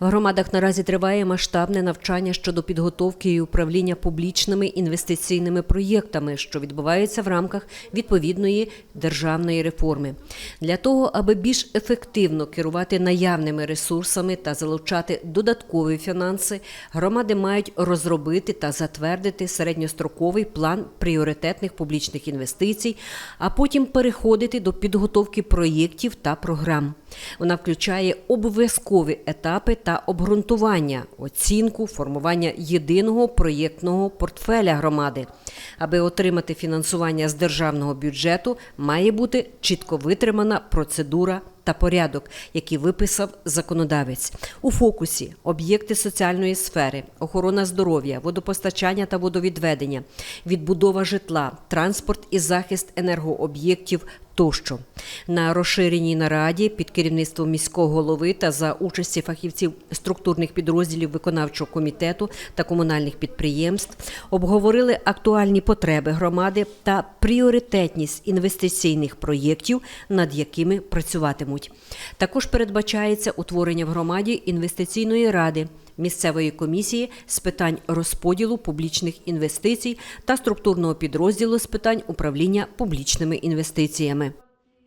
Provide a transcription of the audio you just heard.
В громадах наразі триває масштабне навчання щодо підготовки і управління публічними інвестиційними проєктами, що відбуваються в рамках відповідної державної реформи. Для того, аби більш ефективно керувати наявними ресурсами та залучати додаткові фінанси, громади мають розробити та затвердити середньостроковий план пріоритетних публічних інвестицій, а потім переходити до підготовки проєктів та програм. Вона включає обов'язкові етапи та обґрунтування, оцінку, формування єдиного проєктного портфеля громади. Аби отримати фінансування з державного бюджету, має бути чітко витримана процедура та порядок, який виписав законодавець. У фокусі об'єкти соціальної сфери, охорона здоров'я, водопостачання та водовідведення, відбудова житла, транспорт і захист енергооб'єктів тощо. На розширеній нараді під керівництвом міського голови та за участі фахівців структурних підрозділів виконавчого комітету та комунальних підприємств обговорили актуальні потреби громади та пріоритетність інвестиційних проєктів, над якими працюватимуть. Також передбачається утворення в громаді інвестиційної ради. Місцевої комісії з питань розподілу публічних інвестицій та структурного підрозділу з питань управління публічними інвестиціями.